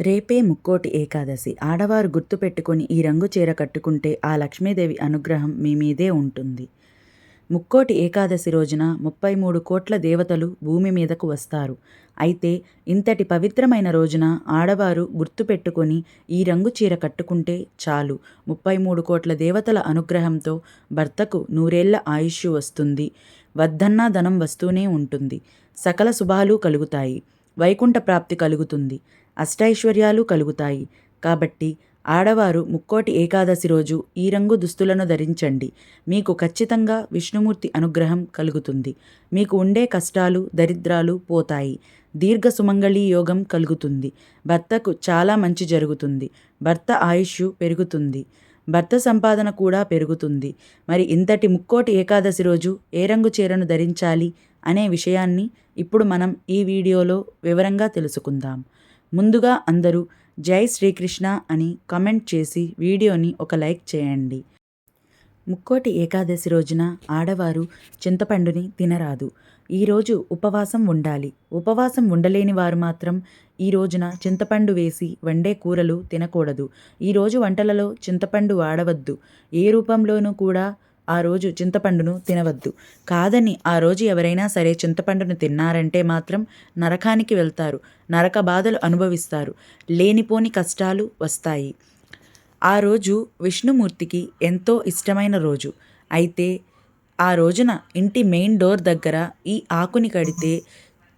రేపే ముక్కోటి ఏకాదశి. ఆడవారు గుర్తుపెట్టుకొని ఈ రంగు చీర కట్టుకుంటే ఆ లక్ష్మీదేవి అనుగ్రహం మీ మీదే ఉంటుంది. ముక్కోటి ఏకాదశి రోజున ముప్పై మూడు కోట్ల దేవతలు భూమి మీదకు వస్తారు. అయితే ఇంతటి పవిత్రమైన రోజున ఆడవారు గుర్తుపెట్టుకొని ఈ రంగు చీర కట్టుకుంటే చాలు. ముప్పై మూడు కోట్ల దేవతల అనుగ్రహంతో భర్తకు నూరేళ్ళ ఆయుష్ వస్తుంది. వద్దన్నా ధనం వస్తూనే ఉంటుంది. సకల శుభాలు కలుగుతాయి. వైకుంఠ ప్రాప్తి కలుగుతుంది. అష్టైశ్వర్యాలు కలుగుతాయి. కాబట్టి ఆడవారు ముక్కోటి ఏకాదశి రోజు ఈ రంగు దుస్తులను ధరించండి. మీకు ఖచ్చితంగా విష్ణుమూర్తి అనుగ్రహం కలుగుతుంది. మీకు ఉండే కష్టాలు దరిద్రాలు పోతాయి. దీర్ఘ సుమంగళి యోగం కలుగుతుంది. భర్తకు చాలా మంచి జరుగుతుంది. భర్త ఆయుష్ పెరుగుతుంది. భర్త సంపాదన కూడా పెరుగుతుంది. మరి ఇంతటి ముక్కోటి ఏకాదశి రోజు ఏ రంగు చీరను ధరించాలి అనే విషయాన్ని ఇప్పుడు మనం ఈ వీడియోలో వివరంగా తెలుసుకుందాం. ముందుగా అందరూ జై శ్రీకృష్ణ అని కమెంట్ చేసి వీడియోని ఒక లైక్ చేయండి. ముక్కోటి ఏకాదశి రోజున ఆడవారు చింతపండుని తినరాదు. ఈరోజు ఉపవాసం ఉండాలి. ఉపవాసం ఉండలేని వారు మాత్రం ఈ రోజున చింతపండు వేసి వండే కూరలు తినకూడదు. ఈరోజు వంటలలో చింతపండు వాడవద్దు. ఏ రూపంలోనూ కూడా ఆ రోజు చింతపండును తినవద్దు. కాదని ఆ రోజు ఎవరైనా సరే చింతపండును తిన్నారంటే మాత్రం నరకానికి వెళ్తారు. నరక బాధలు అనుభవిస్తారు. లేనిపోని కష్టాలు వస్తాయి. ఆ రోజు విష్ణుమూర్తికి ఎంతో ఇష్టమైన రోజు. అయితే ఆ రోజున ఇంటి మెయిన్ డోర్ దగ్గర ఈ ఆకుని కడితే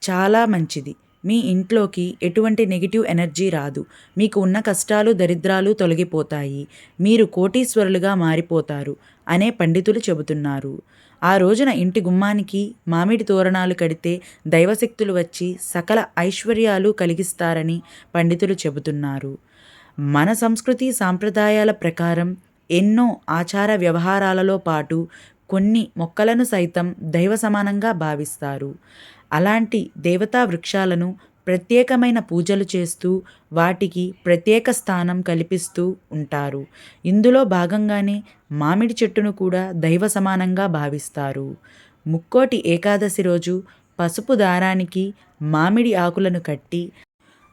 చాలా మంచిది. మీ ఇంట్లోకి ఎటువంటి నెగిటివ్ ఎనర్జీ రాదు. మీకు ఉన్న కష్టాలు దరిద్రాలు తొలగిపోతాయి. మీరు కోటీశ్వరులుగా మారిపోతారు అనే పండితులు చెబుతున్నారు. ఆ రోజున ఇంటి గుమ్మానికి మామిడి తోరణాలు కడితే దైవశక్తులు వచ్చి సకల ఐశ్వర్యాలు కలిగిస్తారని పండితులు చెబుతున్నారు. మన సంస్కృతి సాంప్రదాయాల ప్రకారం ఎన్నో ఆచార వ్యవహారాలలో పాటు కొన్ని మొక్కలను సైతం దైవ సమానంగా భావిస్తారు. అలాంటి దేవతా వృక్షాలను ప్రత్యేకమైన పూజలు చేస్తూ వాటికి ప్రత్యేక స్థానం కల్పిస్తూ ఉంటారు. ఇందులో భాగంగానే మామిడి చెట్టును కూడా దైవ సమానంగా భావిస్తారు. ముక్కోటి ఏకాదశి రోజు పసుపు దారానికి మామిడి ఆకులను కట్టి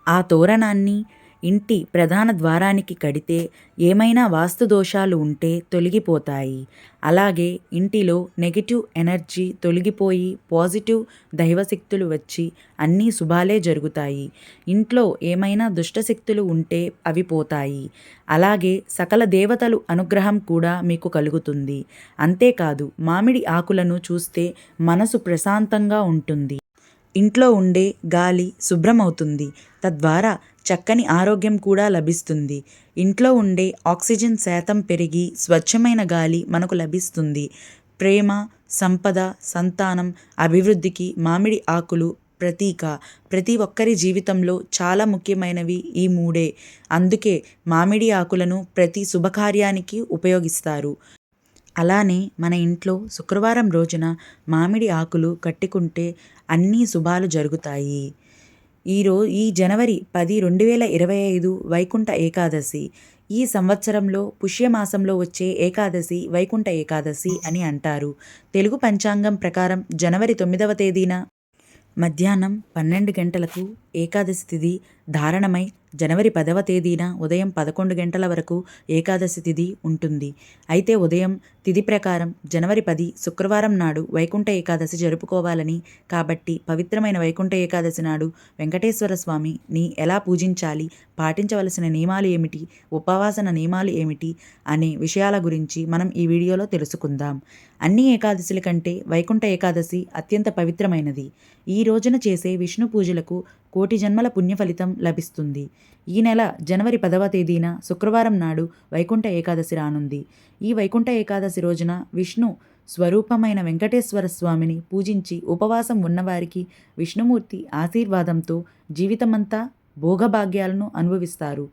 ఆ తోరణాన్ని ఇంటి ప్రధాన ద్వారానికి కడితే ఏమైనా వాస్తు దోషాలు ఉంటే తొలగిపోతాయి. అలాగే ఇంటిలో నెగిటివ్ ఎనర్జీ తొలగిపోయి పాజిటివ్ దైవశక్తులు వచ్చి అన్నీ శుభాలే జరుగుతాయి. ఇంట్లో ఏమైనా దుష్టశక్తులు ఉంటే అవి పోతాయి. అలాగే సకల దేవతలు అనుగ్రహం కూడా మీకు కలుగుతుంది. అంతేకాదు మామిడి ఆకులను చూస్తే మనసు ప్రశాంతంగా ఉంటుంది. ఇంట్లో ఉండే గాలి శుభ్రమవుతుంది. తద్వారా చక్కని ఆరోగ్యం కూడా లభిస్తుంది. ఇంట్లో ఉండే ఆక్సిజన్ శాతం పెరిగి స్వచ్ఛమైన గాలి మనకు లభిస్తుంది. ప్రేమ సంపద సంతానం అభివృద్ధికి మామిడి ఆకులు ప్రతీక. ప్రతి ఒక్కరి జీవితంలో చాలా ముఖ్యమైనవి ఈ మూడే. అందుకే మామిడి ఆకులను ప్రతి శుభకార్యానికి ఉపయోగిస్తారు. అలానే మన ఇంట్లో శుక్రవారం రోజున మామిడి ఆకులు కట్టుకుంటే అన్నీ శుభాలు జరుగుతాయి. ఈరో ఈ జనవరి పది రెండు వేల ఇరవై ఐదు వైకుంఠ ఏకాదశి. ఈ సంవత్సరంలో పుష్యమాసంలో వచ్చే ఏకాదశి వైకుంఠ ఏకాదశి అని అంటారు. తెలుగు పంచాంగం ప్రకారం జనవరి తొమ్మిదవ తేదీన మధ్యాహ్నం పన్నెండు గంటలకు ఏకాదశి తిథి ధారణమై జనవరి పదవ తేదీన ఉదయం పదకొండు గంటల వరకు ఏకాదశి తిథి ఉంటుంది. అయితే ఉదయం తిథి ప్రకారం జనవరి పది శుక్రవారం నాడు వైకుంఠ ఏకాదశి జరుపుకోవాలని కాబట్టి పవిత్రమైన వైకుంఠ ఏకాదశి నాడు వెంకటేశ్వర స్వామిని ఎలా పూజించాలి? పాటించవలసిన నియమాలు ఏమిటి? ఉపవాసన నియమాలు ఏమిటి? అనే విషయాల గురించి మనం ఈ వీడియోలో తెలుసుకుందాం. అన్ని ఏకాదశుల కంటే వైకుంఠ ఏకాదశి అత్యంత పవిత్రమైనది. ఈ రోజున చేసే విష్ణు పూజలకు కోటి జన్మల పుణ్య ఫలితం లభిస్తుంది. ఈ నెల జనవరి పదవ తేదీన శుక్రవారం నాడు వైకుంఠ ఏకాదశి రానుంది. ఈ వైకుంఠ ఏకాదశి రోజున విష్ణు స్వరూపమైన వెంకటేశ్వర స్వామిని పూజించి ఉపవాసం ఉన్నవారికి విష్ణుమూర్తి ఆశీర్వాదంతో జీవితమంతా భోగభాగ్యాలను అనుభవిస్తారు.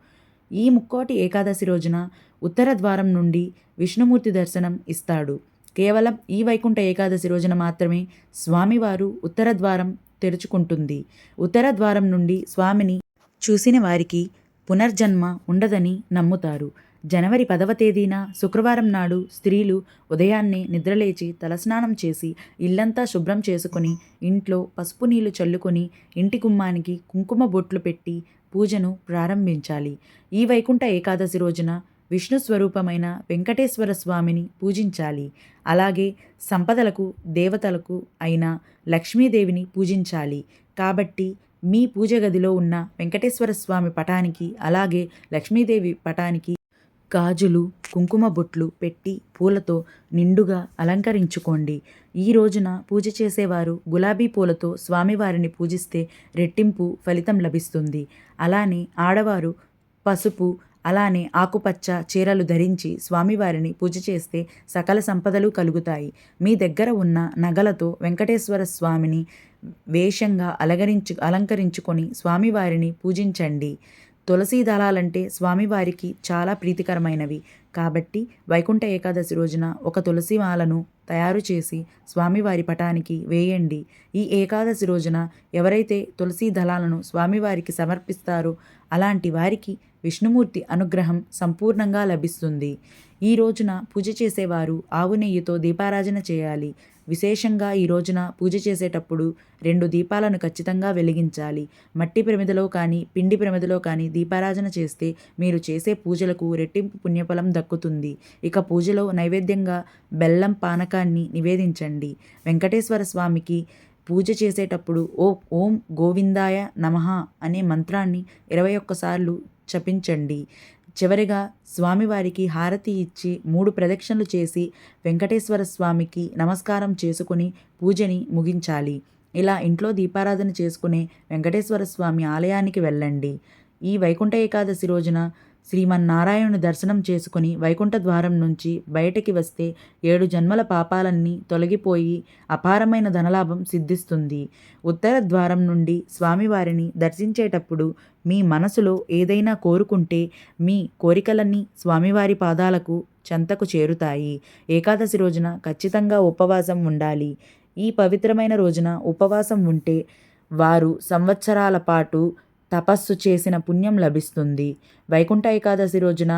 ఈ ముక్కోటి ఏకాదశి రోజున ఉత్తర ద్వారం నుండి విష్ణుమూర్తి దర్శనం ఇస్తాడు. కేవలం ఈ వైకుంఠ ఏకాదశి రోజున మాత్రమే స్వామివారు ఉత్తర ద్వారం తెరుచుకుంటుంది. ఉత్తర ద్వారం నుండి స్వామిని చూసిన వారికి పునర్జన్మ ఉండదని నమ్ముతారు. జనవరి పదవ తేదీన శుక్రవారం నాడు స్త్రీలు ఉదయాన్నే నిద్రలేచి తలస్నానం చేసి ఇల్లంతా శుభ్రం చేసుకుని ఇంట్లో పసుపు నీళ్ళు చల్లుకొని ఇంటి గుమ్మానికి కుంకుమ బొట్లు పెట్టి పూజను ప్రారంభించాలి. ఈ వైకుంఠ ఏకాదశి రోజున విష్ణు స్వరూపమైన వెంకటేశ్వర స్వామిని పూజించాలి. అలాగే సంపదలకు దేవతలకు అయిన లక్ష్మీదేవిని పూజించాలి. కాబట్టి మీ పూజ గదిలో ఉన్న వెంకటేశ్వర స్వామి పటానికి అలాగే లక్ష్మీదేవి పటానికి గాజులు కుంకుమ బొట్లు పెట్టి పూలతో నిండుగా అలంకరించుకోండి. ఈ రోజున పూజ చేసేవారు గులాబీ పూలతో స్వామివారిని పూజిస్తే రెట్టింపు ఫలితం లభిస్తుంది. అలానే ఆడవారు పసుపు అలానే ఆకుపచ్చ చీరలు ధరించి స్వామివారిని పూజ చేస్తే సకల సంపదలు కలుగుతాయి. మీ దగ్గర ఉన్న నగలతో వెంకటేశ్వర స్వామిని వేషంగా అలగరించు అలంకరించుకొని స్వామివారిని పూజించండి. తులసీ దళాలంటే స్వామివారికి చాలా ప్రీతికరమైనవి. కాబట్టి వైకుంఠ ఏకాదశి రోజున ఒక తులసి మాలను తయారు చేసి స్వామివారి పటానికి వేయండి. ఈ ఏకాదశి రోజున ఎవరైతే తులసీ దళాలను స్వామివారికి సమర్పిస్తారో అలాంటి వారికి విష్ణుమూర్తి అనుగ్రహం సంపూర్ణంగా లభిస్తుంది. ఈ రోజున పూజ చేసేవారు ఆవు నెయ్యితో దీపారాజన చేయాలి. విశేషంగా ఈ రోజున పూజ చేసేటప్పుడు రెండు దీపాలను ఖచ్చితంగా వెలిగించాలి. మట్టి ప్రమిదలో కానీ పిండి ప్రమిదలో కానీ దీపారాజన చేస్తే మీరు చేసే పూజలకు రెట్టింపు పుణ్యఫలం దక్కుతుంది. ఇక పూజలో నైవేద్యంగా బెల్లం పానకాన్ని నివేదించండి. వెంకటేశ్వర స్వామికి పూజ చేసేటప్పుడు ఓ ఓం గోవిందాయ నమః అనే మంత్రాన్ని ఇరవై ఒక్కసార్లు జపించండి. చివరిగా స్వామివారికి హారతి ఇచ్చి మూడు ప్రదక్షిణలు చేసి వెంకటేశ్వర స్వామికి నమస్కారం చేసుకుని పూజని ముగించాలి. ఇలా ఇంట్లో దీపారాధన చేసుకునే వెంకటేశ్వర స్వామి ఆలయానికి వెళ్ళండి. ఈ వైకుంఠ ఏకాదశి రోజున శ్రీమన్నారాయణుని దర్శనం చేసుకుని వైకుంఠ ద్వారం నుంచి బయటికి వస్తే ఏడు జన్మల పాపాలన్నీ తొలగిపోయి అపారమైన ధనలాభం సిద్ధిస్తుంది. ఉత్తర ద్వారం నుండి స్వామివారిని దర్శించేటప్పుడు మీ మనసులో ఏదైనా కోరుకుంటే మీ కోరికలన్నీ స్వామివారి పాదాలకు చెంతకు చేరుతాయి. ఏకాదశి రోజున ఖచ్చితంగా ఉపవాసం ఉండాలి. ఈ పవిత్రమైన రోజున ఉపవాసం ఉంటే వారు సంవత్సరాల పాటు తపస్సు చేసిన పుణ్యం లభిస్తుంది. వైకుంఠ ఏకాదశి రోజున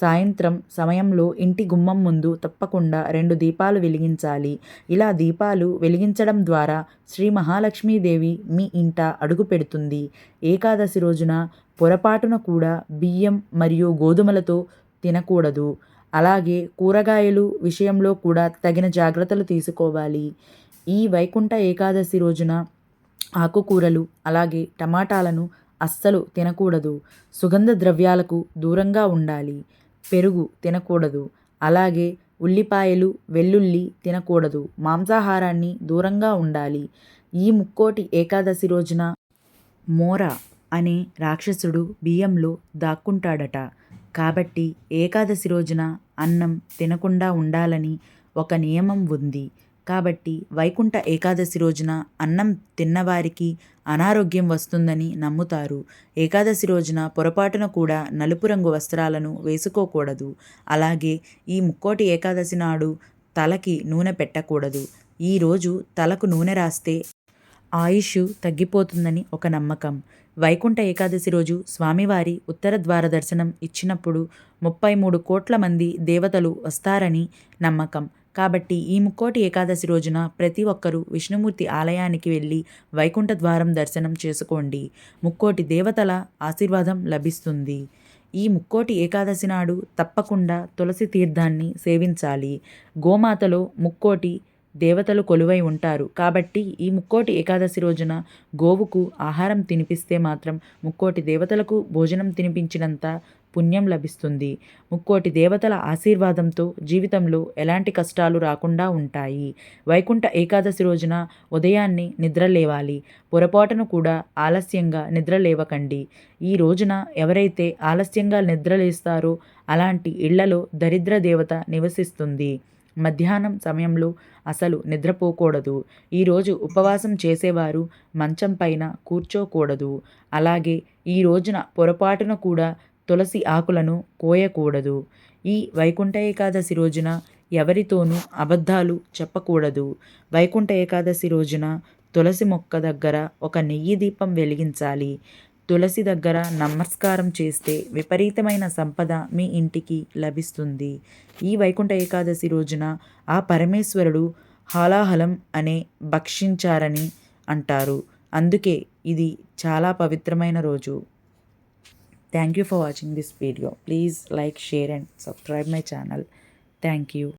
సాయంత్రం సమయంలో ఇంటి గుమ్మం ముందు తప్పకుండా రెండు దీపాలు వెలిగించాలి. ఇలా దీపాలు వెలిగించడం ద్వారా శ్రీ మహాలక్ష్మీదేవి మీ ఇంట అడుగు పెడుతుంది. ఏకాదశి రోజున పొరపాటున కూడా బియ్యం మరియు గోధుమలతో తినకూడదు. అలాగే కూరగాయలు విషయంలో కూడా తగిన జాగ్రత్తలు తీసుకోవాలి. ఈ వైకుంఠ ఏకాదశి రోజున ఆకుకూరలు అలాగే టమాటాలను అస్సలు తినకూడదు. సుగంధ ద్రవ్యాలకు దూరంగా ఉండాలి. పెరుగు తినకూడదు. అలాగే ఉల్లిపాయలు వెల్లుల్లి తినకూడదు. మాంసాహారాన్ని దూరంగా ఉండాలి. ఈ ముక్కోటి ఏకాదశి రోజున మోర అనే రాక్షసుడు బియ్యంలో దాక్కుంటాడట. కాబట్టి ఏకాదశి రోజున అన్నం తినకుండా ఉండాలని ఒక నియమం ఉంది. కాబట్టి వైకుంఠ ఏకాదశి రోజున అన్నం తిన్నవారికి అనారోగ్యం వస్తుందని నమ్ముతారు. ఏకాదశి రోజున పొరపాటున కూడా నలుపు రంగు వస్త్రాలను వేసుకోకూడదు. అలాగే ఈ ముక్కోటి ఏకాదశి నాడు తలకి నూనె పెట్టకూడదు. ఈరోజు తలకు నూనె రాస్తే ఆయుష్ తగ్గిపోతుందని ఒక నమ్మకం. వైకుంఠ ఏకాదశి రోజు స్వామివారి ఉత్తర ద్వార దర్శనం ఇచ్చినప్పుడు ముప్పై మూడు కోట్ల మంది దేవతలు వస్తారని నమ్మకం. కాబట్టి ఈ ముక్కోటి ఏకాదశి రోజున ప్రతి ఒక్కరూ విష్ణుమూర్తి ఆలయానికి వెళ్ళి వైకుంఠ ద్వారం దర్శనం చేసుకోండి. ముక్కోటి దేవతల ఆశీర్వాదం లభిస్తుంది. ఈ ముక్కోటి ఏకాదశి నాడు తప్పకుండా తులసి తీర్థాన్ని సేవించాలి. గోమాతలో ముక్కోటి దేవతలు కొలువై ఉంటారు. కాబట్టి ఈ ముక్కోటి ఏకాదశి రోజున గోవుకు ఆహారం తినిపిస్తే మాత్రం ముక్కోటి దేవతలకు భోజనం తినిపించినంత పుణ్యం లభిస్తుంది. ముక్కోటి దేవతల ఆశీర్వాదంతో జీవితంలో ఎలాంటి కష్టాలు రాకుండా ఉంటాయి. వైకుంఠ ఏకాదశి రోజున ఉదయాన్నే నిద్ర లేవాలి పొరపాటును కూడా ఆలస్యంగా నిద్ర లేవకండి ఈ రోజున ఎవరైతే ఆలస్యంగా నిద్రలేస్తారో అలాంటి ఇళ్ళలో దరిద్ర దేవత నివసిస్తుంది. మధ్యాహ్నం సమయంలో అసలు నిద్రపోకూడదు. ఈరోజు ఉపవాసం చేసేవారు మంచం పైన కూర్చోకూడదు. అలాగే ఈ రోజున పొరపాటున కూడా తులసి ఆకులను కోయకూడదు. ఈ వైకుంఠ ఏకాదశి రోజున ఎవరితోనూ అబద్ధాలు చెప్పకూడదు. వైకుంఠ ఏకాదశి రోజున తులసి మొక్క దగ్గర ఒక నెయ్యి దీపం వెలిగించాలి. తులసి దగ్గర నమస్కారం చేస్తే విపరీతమైన సంపద మీ ఇంటికి లభిస్తుంది. ఈ వైకుంఠ ఏకాదశి రోజున ఆ పరమేశ్వరుడు హాలాహలం అనే భక్షించారని అంటారు. అందుకే ఇది చాలా పవిత్రమైన రోజు. Thank you for watching this video. Please like, share and subscribe my channel. Thank you.